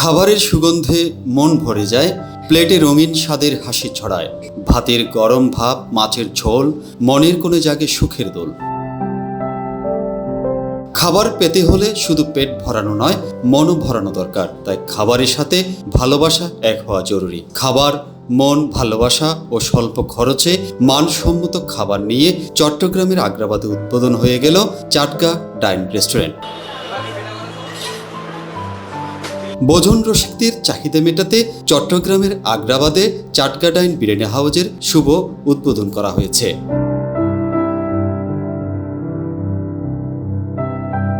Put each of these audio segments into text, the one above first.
খাবারের সুগন্ধে মন ভরে যায়, প্লেটে রঙিন স্বাদের হাসি ছড়ায়। ভাতের গরম ভাব, মাছের ঝোল, মনের কোনো জাগে সুখের দোল। খাবার পেতে হলে শুধু পেট ভরানো নয়, মনও ভরানো দরকার। তাই খাবারের সাথে ভালোবাসা এক হওয়া জরুরি। খাবার, মন, ভালোবাসা ও স্বল্প খরচে মানসম্মত খাবার নিয়ে চট্টগ্রামের আগ্রাবাদে উদ্বোধন হয়ে গেল চাটকা ডাইন রেস্টুরেন্ট। ভোজন রসিকদের চাহিদা মেটাতে চট্টগ্রামের আগ্রাবাদে চাটগাডাইন বিরিয়ানি হাউজের শুভ উদ্বোধন করা হয়েছে।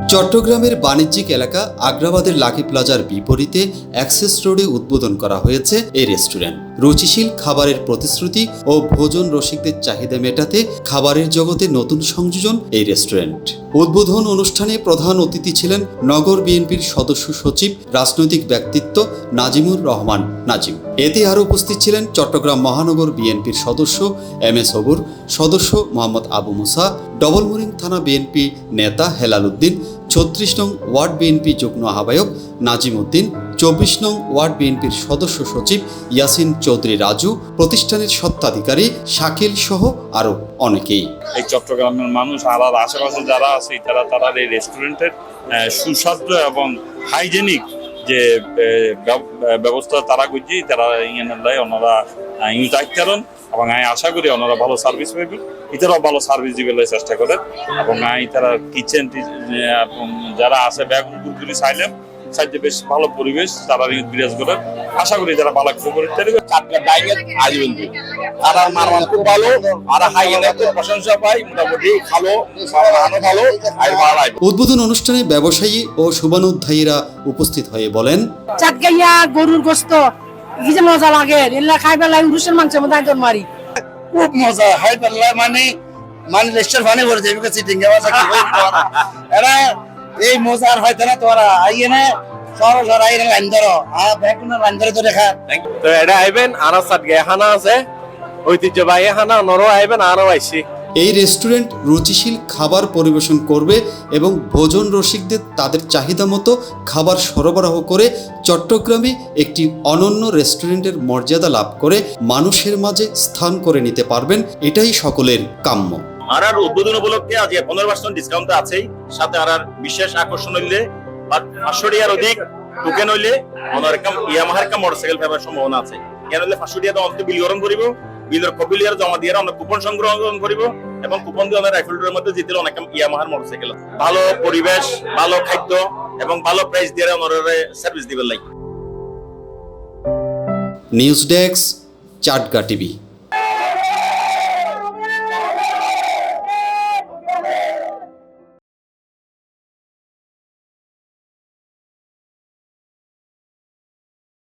চট্টগ্রামের বাণিজ্যিক এলাকা আগ্রাবাদের লাকি প্লাজার বিপরীতে অ্যাক্সেস রোডে উদ্বোধন করা হয়েছে এই রেস্টুরেন্ট। রুচিশীল খাবারের প্রতিশ্রুতি ও ভোজন রসিকদের চাহিদা মেটাতে খাবারের জগতে নতুন সংযোজন এই রেস্টুরেন্ট। উদ্বোধন অনুষ্ঠানে প্রধান অতিথি ছিলেন নগর বিএনপির সদস্য সচিব, রাজনৈতিক ব্যক্তিত্ব নাজিমুর রহমান নাজিম। এতে আরও উপস্থিত ছিলেন চট্টগ্রাম মহানগর বিএনপির সদস্য এম এস হবুর সদস্য মোহাম্মদ আবু মুসা, ডবলমুরিং থানা বিএনপি নেতা হেলাল উদ্দিন, ছত্রিশ নং ওয়ার্ড বিএনপি যুগ্ম আহ্বায়ক নাজিম উদ্দিন চব্বিশ নং ওয়ার্ড বিএনপির সদস্য সচিব ইয়াসিন চৌধুরী রাজু, প্রতিষ্ঠানের স্বত্বাধিকারী শাকিল সহ আরও অনেকেই। এই চট্টগ্রামের মানুষ আর আর আশেপাশে যারা আছে, তারা তারা এই রেস্টুরেন্টের সুস্বাদু এবং হাইজেনিক যে ব্যব- ব্যবস্থা তারা করছি, তারা ইয়ে ওনারা ইউজ আইতারন এবং আমি আশা করি ওনারা ভালো সার্ভিস পাইবেন ইতারাও ভালো সার্ভিস দিবে চেষ্টা করেন। এবং আমি তারা কিচেন এবং যারা আছে ব্যাগুন গুলগুলি চাইলেন সাহায্যে বেশ ভালো পরিবেশ তারা বিরাজ করেন আশা করি তারা ভালো করে চারটা ডাইনের আসবেন আর মারমান খুব ভালো আর খুব প্রশংসা পাই মোটামুটি ভালো ভালো আর ভালো উদ্বোধন অনুষ্ঠানে ব্যবসায়ী ও শুভানুধ্যায়ীরা উপস্থিত হয়ে বলেন চাটকাইয়া গরুর গোস্ত কি যে মজা লাগে এলা খাইবার লাগে উরুষের মাংসের মধ্যে একজন মারি। খুব মজা মানে মানে লেস্টার ফানে এরা এই মজা আর হয়তো না তোরা? আইয়ে না তো দেখা। তো এটা আইবেন আর সাতগে হানা আছে। ঐতিহ্যবাহী হানা নরও আইবেন আরও আইসি এই রেস্টুরেন্ট রুচিশীল খাবার পরিবেশন করবে এবং ভোজন রসিকদের তাদের চাহিদা মতো খাবার সরবরাহ করে চট্টগ্রামে একটি অনন্য রেস্টুরেন্টের মর্যাদা লাভ করে মানুষের মাঝে স্থান করে নিতে পারবেন। এটাই সকলের কাম্য। আর আর উদ্বোধন উপলক্ষে আজ পনেরো পার্সেন্ট ডিসকাউন্ট তো আছেই। সাথে আর আর বিশেষ আকর্ষণ হইলে পাঁচশো টাকার অধিক টোকেন হইলে ওনার কাম মোটরসাইকেল পাবার সম্ভাবনা আছে। কেন হইলে পাঁচশো টাকা অন্ত বিল গ্রহণ করিব, বিলের কপি জমা দিয়ে আমরা কুপন সংগ্রহ করিব এবং কুপন দিয়ে ওনার রাইফেলটার মধ্যে জিতিল অনেক ইয়ামাহার মোটরসাইকেল ভালো পরিবেশ, ভালো খাদ্য এবং ভালো প্রাইস দিয়ে ওনার সার্ভিস দিবে লাগে। News desk Chatga TV